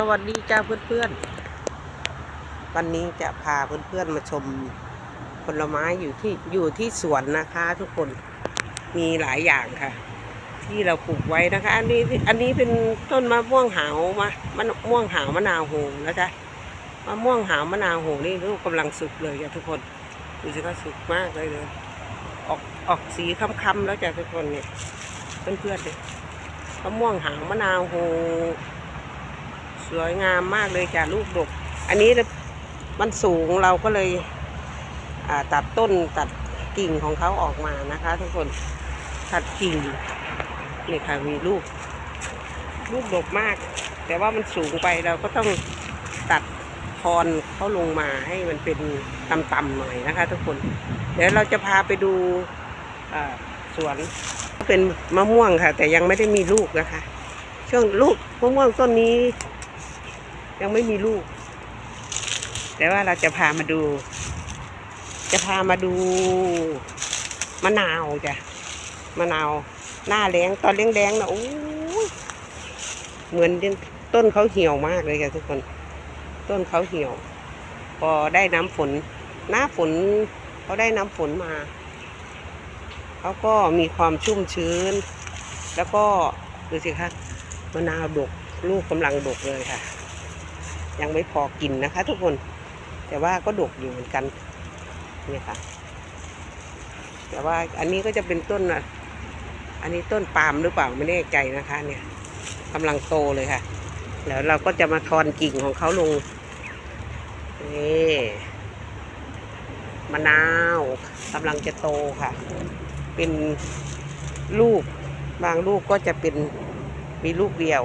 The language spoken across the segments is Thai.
สวัสดีจ้าเพื่อนๆ วันนี้จะพาเพื่อนๆมาชมผลไม้อยู่ที่อยู่ที่สวนนะคะทุกคนมีหลายอย่างค่ะ ที่เราปลูกไว้นะคะ อันนี้อันนี้เป็นต้นมะม่วงหาวมะมะม่วงหาวมะนาวโหงนะจ๊ะมะม่วงหาวมะนาวโหงนี่ลูกกำลังสุกเลยจ้ะทุกคนดูสิก็สุกมากเลยเลยออกออกสีค้ำๆแล้วจ้ะทุกคนเนี่ยเพื่อนๆเลยมะม่วงหาวมะนาวโหง สวยงามมากเลยจ้ะลูกดก อันนี้มันสูงเราก็เลยตัดต้นตัดกิ่งของเขาออกมานะคะทุกคนตัดกิ่งนี่ค่ะมีลูก ลูกดกมาก แต่ว่ามันสูงไปเราก็ต้องตัดคอนเขาลงมาให้มันเป็นต่ำๆหน่อยนะคะ ทุกคน เดี๋ยวเราจะพาไปดูสวนเป็นมะม่วงค่ะ แต่ยังไม่ได้มีลูกนะคะ ช่วงลูกมะม่วงต้นนี้ ยังไม่มีลูก แต่ว่าเราจะพามาดู จะพามาดูมะนาวจ้ะมะนาว หน้าแรงตอนแรงๆนะโอ้ยเหมือนต้นเขาเหี่ยวมากเลยค่ะทุกคน ต้นเขาเหี่ยว พอได้น้ำฝน หน้าฝนเขาได้น้ำฝนมาเขาก็มีความชุ่มชื้น แล้วก็ดูสิคะมะนาวดกลูกกำลังดกเลยค่ะ ยังไม่พอกินนะคะ ทุกคน แต่ว่าก็ดกอยู่เหมือนกันเนี่ยค่ะ แต่ว่าอันนี้ก็จะเป็นต้นอะอันนี้ต้นปาล์มหรือเปล่าไม่แน่ใจนะคะ เนี่ยกำลังโตเลยค่ะ แล้วเราก็จะมาทอนกิ่งของเขาลงนี่มะนาวกำลังจะโตค่ะ เป็นลูก บางลูกก็จะเป็นมีลูกเดียว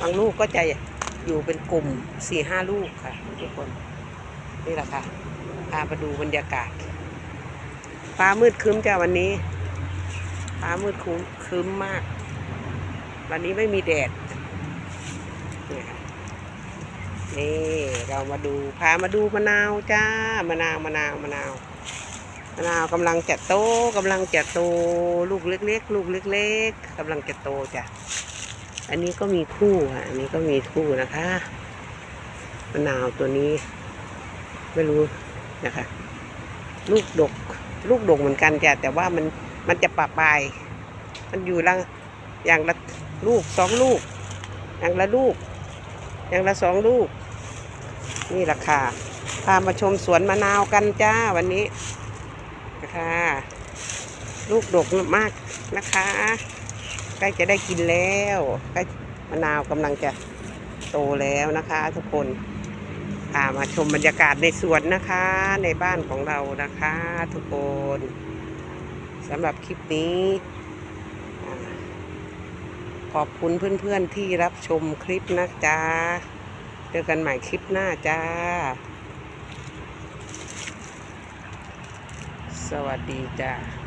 บางลูกก็จะ อยู่เป็นกลุ่มสี่ห้าลูกค่ะ ทุกคน นี่แหละค่ะพาไปดูบรรยากาศฟ้ามืดครึ้มจ้าวันนี้ฟ้ามืดครึ้มครึ้มมาก วันนี้ไม่มีแดดนี่ค่ะนี่เรามาดูพามาดูมะนาวจ้ามะนาวมะนาวมะนาวมะนาวกำลังจะโตกำลังจะโตลูกเล็กๆ ลูกเล็กๆกำลังจะโตจ้ะ อันนี้ก็มีคู่อะ อันนี้ก็มีคู่นะคะมะนาวตัวนี้ ไม่รู้นะคะ ลูกดก ลูกดกเหมือนกันจ้ะแต่ว่ามันมันจะปะปลาย มันอยู่ละอย่างละลูกสองลูก อย่างละลูก อย่างละสองลูก นี่ราคาพามาชมสวนมะนาวกันจ้าวันนี้นะคะลูกดกมากนะคะ ใกล้จะได้กินแล้วใกล้มะนาวกำลังจะโตแล้วนะคะ ทุกคนพามาชมบรรยากาศในสวนนะคะ ในบ้านของเรานะคะ ทุกคนสำหรับคลิปนี้ ขอบคุณเพื่อนๆที่รับชมคลิปนะจ๊ะเจอกันใหม่คลิปหน้าจ้า สวัสดีจ้า